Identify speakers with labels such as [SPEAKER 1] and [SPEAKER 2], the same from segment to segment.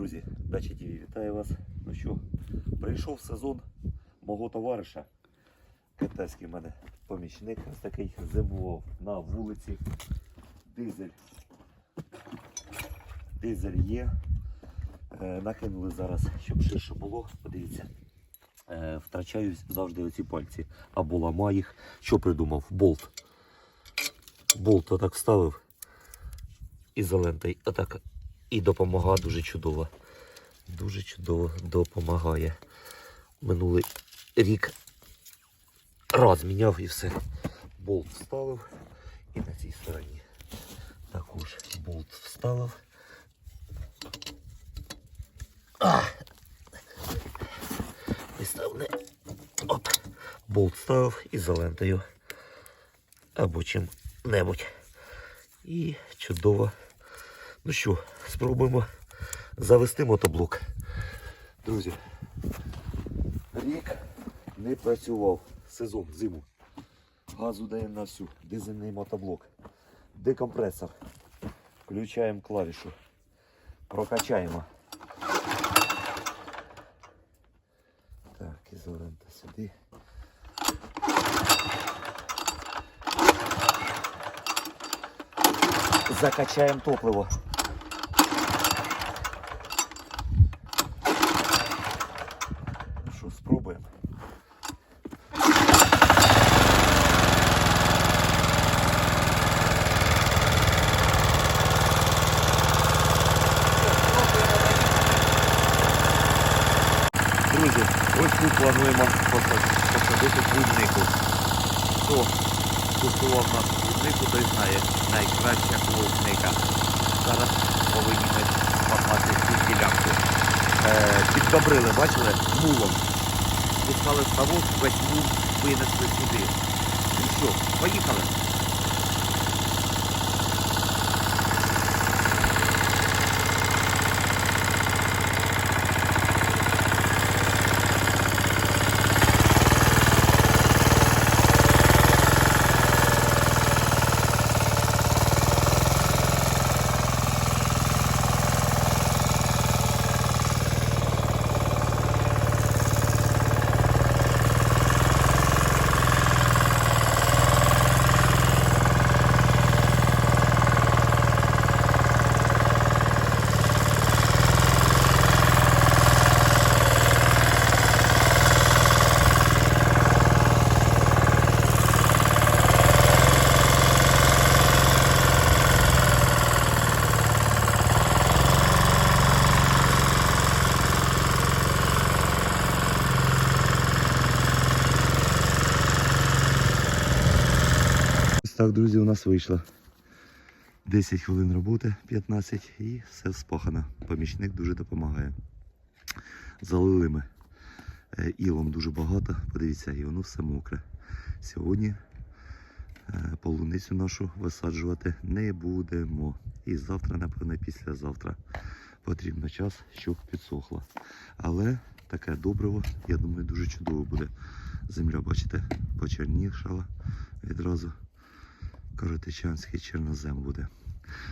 [SPEAKER 1] Друзі, Дача ТВ, вітаю вас. Ну що, прийшов сезон мого товариша. Китайський в мене помічник. Ось такий зимував на вулиці. Дизель. Дизель є. Е, накинули зараз, щоб ширше було. Подивіться. Е, втрачаю завжди оці пальці. Або ламаю їх. Що придумав? Болт. Болт отак вставив. Ізолентою. Отак і допомагає дуже чудово. Дуже чудово допомагає. Минулий рік раз міняв і все. Болт вставив. І на цій стороні також болт вставив. А! І став не. Оп. Болт вставив ізолентою. Або чим-небудь. І чудово. Ну що, спробуємо завести мотоблок. Друзі, рік не працював сезон зиму. Газу даємо на всю. Дизельний мотоблок. Декомпресор. Включаємо клавішу. Прокачаємо. Так, ізолента сюди. Закачаємо топливо. Що, спробуємо. Друзі, ось тут плануємо посадити клубнику. Хто купував нас клубнику, той знає, найкраща клубника. Зараз повинні ми спахати цю ділянку. Е, піддобрили, бачили, мулом. Пускали ставок, весь мул винесли сюди. Ну що, поїхали. Так, друзі, у нас вийшло. 10 хвилин роботи, 15 і все спахано. Помічник дуже допомагає. Залили ми е, ілом дуже багато, подивіться, і воно все мокре. Сьогодні е, полуницю нашу висаджувати не будемо. І завтра, напевно, післязавтра потрібно час, щоб підсохло. Але таке добриво, я думаю, дуже чудово буде. Земля, бачите, почернішала відразу. Коротичанський чорнозем буде.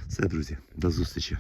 [SPEAKER 1] Все, друзі, до зустрічі.